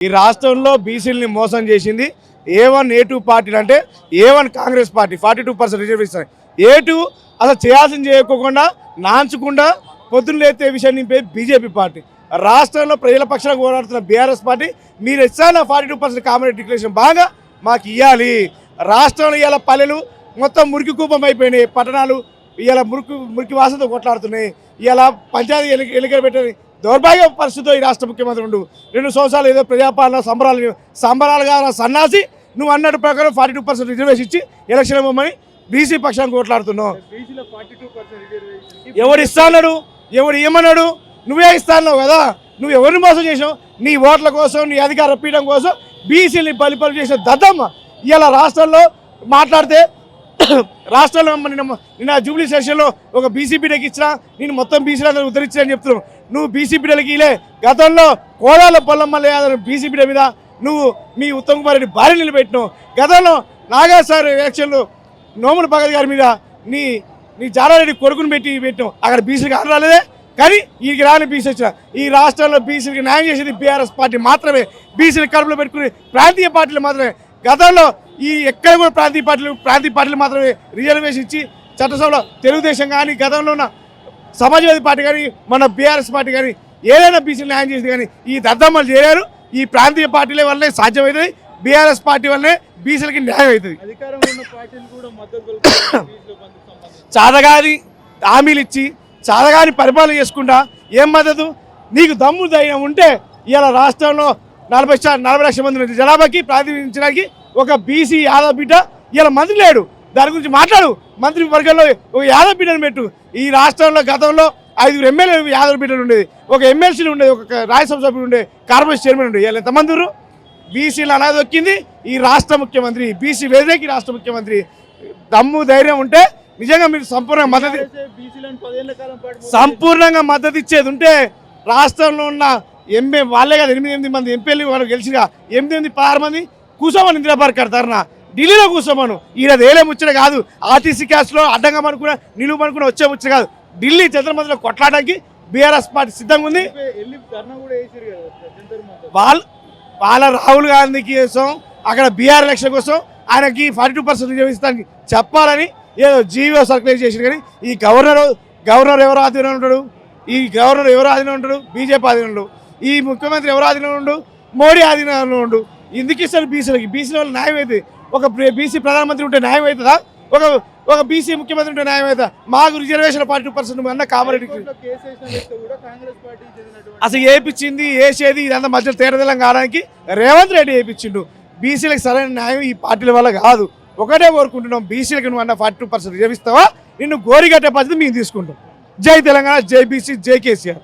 ఈ రాష్ట్రంలో బీసీలని మోసం చేసింది ఏ వన్ ఏ టూ పార్టీలు అంటే A one Congress party forty two percent reservation A two అసలు చేయాల్సింది చేయకోకుండా నాంచకుండా పొద్దున్న లేతే విషయం నింపేది బీజేపీ పార్టీ. రాష్ట్రంలో ప్రజల పక్షాన పోరాడుతున్న బీఆర్ఎస్ పార్టీ మీరు ఇచ్చాన forty two percent common declaration బాగా మాకు ఇవ్వాలి రాష్ట్రంలో ఇవాళ పల్లెలు మొత్తం మురికి కూపం అయిపోయినాయి పట్టణాలు ఇవాళ మురికి మురికి వాసనతో కొట్లాడుతున్నాయి. ఇవాళ పంచాయతీ ఎలుక ఎలుకలు పెట్టని దౌర్భాగ్య పరిస్థితితో ఈ రాష్ట్ర ముఖ్యమంత్రి ఉండు. రెండు సంవత్సరాలు ఏదో ప్రజాపాలన సంబరాలు సంబరాలుగా సన్నాసి? నువ్వు అన్నట్టు ప్రకారం ఫార్టీ టూ పర్సెంట్ రిజర్వేషన్ ఇచ్చి ఎలక్షన్ ఇవ్వమని బీసీ పక్షాన్ని కొట్లాడుతున్నావు. ఎవడు ఇస్తాడు ఎవడు ఏమన్నాడు నువ్వే ఇస్తాను కదా? నువ్వు ఎవరిని మోసం చేసావు నీ ఓట్ల కోసం నీ అధికార పీఠం కోసం బీసీని బలిపలు చేసిన దద్దమ్మ ఇలా రాష్ట్రంలో మాట్లాడితే రాష్ట్రంలో నిన్న నిన్న జూబ్లీ సెషన్లో ఒక బీసీ బిడ్డకి ఇచ్చినా నేను మొత్తం బీసీలందరూ ఉద్ధరించిన అని చెప్తున్నావు. నువ్వు బీసీ బిడ్డలకి ఇలే. గతంలో కోడాల పొల్లమ్మ యాదవ్ బీసీ బిడ్డ మీద నువ్వు మీ ఉత్తమ్ కుమార్ రెడ్డి భార్య నిలబెట్టినావు. గతంలో నాగా సార్ ఎలక్షన్లో నోముల భగత్ గారి మీద నీ నీ జారారెడ్డి కొడుకుని పెట్టి పెట్టినావు. అక్కడ బీసీలకు ఆన రాలేదే. కానీ ఈ రాని బీసీ వచ్చిన ఈ రాష్ట్రంలో బీసీలకు న్యాయం చేసేది బీఆర్ఎస్ పార్టీ మాత్రమే. బీసీలు కడుపులో పెట్టుకుని ప్రాంతీయ పార్టీలు మాత్రమే. గతంలో ఈ ఎక్కడ కూడా ప్రాంతీయ పార్టీలు ప్రాంతీయ పార్టీలు మాత్రమే రిజర్వేషన్ ఇచ్చి చట్టసభలో తెలుగుదేశం కానీ గతంలో ఉన్న సమాజ్వాదీ పార్టీ కానీ మన బీఆర్ఎస్ పార్టీ కానీ ఏదైనా బీసీలు న్యాయం చేసింది కానీ ఈ దద్దమ్మలు చేయలేరు ఈ ప్రాంతీయ పార్టీల వల్లే సాధ్యమవుతుంది. బీఆర్ఎస్ పార్టీ వల్లే బీసీలకి న్యాయం అవుతుంది. చాదగాని హామీలు ఇచ్చి చాదగాని పరిపాలన చేసుకుంటా ఏం మద్దతు? నీకు దమ్ము ధైర్యం ఉంటే ఇవాళ రాష్ట్రంలో నలభై నలభై లక్షల మంది జనాభాకి ప్రాతినిధించడానికి ఒక బీసీ యాదవ్ బిడ్డ ఇలా మంత్రి లేడు. దాని గురించి మాట్లాడు. మంత్రి వర్గంలో ఒక యాదవ్ బిడ్డను పెట్టు. ఈ రాష్ట్రంలో గతంలో ఐదుగురు ఎమ్మెల్యే యాదవ్ బిడ్డలు ఉండేది ఒక ఎమ్మెల్సీలు ఉండేది ఒక రాజ్యసభ సభ్యులు ఉండే కార్పొరేషన్ చైర్మన్ ఉండేది ఇలా ఎంతమంది? బీసీలు అనేది దొక్కింది. ఈ రాష్ట్ర ముఖ్యమంత్రి బీసీ వేదేకి రాష్ట్ర ముఖ్యమంత్రి. దమ్ము ధైర్యం ఉంటే నిజంగా మీరు సంపూర్ణ మద్దతు సంపూర్ణంగా మద్దతు ఇచ్చేది ఉంటే రాష్ట్రంలో ఉన్న ఎంఏ వాళ్ళే కదా ఎనిమిది ఎనిమిది మంది ఎంపీలు వాళ్ళు గెలిచిగా ఎనిమిది ఎనిమిది పదహారు మంది కూర్చోమని ఇందిరాబాద్ కడతారనా ఢిల్లీలో కూర్చోమను ఈయన ఏలే ముచ్చట కాదు. ఆర్టీసీ క్యాస్ట్లో అడ్డంగా అనుకున్న నిలువు అనుకున్న వచ్చే ముచ్చట కాదు. ఢిల్లీ చంద్రమందిలో కొట్లాడడానికి బీఆర్ఎస్ పార్టీ సిద్ధంగా ఉంది. వెళ్ళి- వెళ్ళి రాహుల్ గాంధీ కోసం అక్కడ బీఆర్ ఎలక్షన్ కోసం ఆయనకి ఫార్టీ టూ పర్సెంట్ రిజర్వేషన్ చెప్పాలని ఏదో జీవో సర్క్యులేట్ చేసిన కానీ ఈ గవర్నర్ గవర్నర్ ఎవరు ఆధీనంలో ఉంటాడు? ఈ గవర్నర్ ఎవరు ఆధీనంలో ఉంటాడు? బీజేపీ ఆధీనంలో ఈ ముఖ్యమంత్రి ఎవరు ఆధీనంలో ఉండు? మోడీ ఆధీనంలో ఉండు. ఎందుకు ఇస్తారు బీసీలకి? బీసీల వల్ల న్యాయం అవుతుంది ఒక బీసీ ప్రధానమంత్రి ఉంటే న్యాయం అవుతుందా? ఒక ఒక బీసీ ముఖ్యమంత్రి ఉంటే న్యాయం అవుతుందా? మాకు రిజర్వేషన్ ఫార్టీ పర్సెంట్ అన్న కామారెడ్డికి చెందినటువంటి అసలు ఏపిచ్చింది వేసేది ఇదంతా మధ్యలో తేడదలం కావడానికి రేవంత్ రెడ్డి వేయించిండు బీసీలకు సరైన న్యాయం ఈ పార్టీల వల్ల కాదు. ఒకటే కోరుకుంటున్నాం బీసీలకు నువ్వు అన్న ఫార్టీ టూ పర్సెంట్ నిన్ను గోరిగట్టే పద్ధతి మేము తీసుకుంటాం. జై తెలంగాణ జై బీసీ జై కేసీఆర్.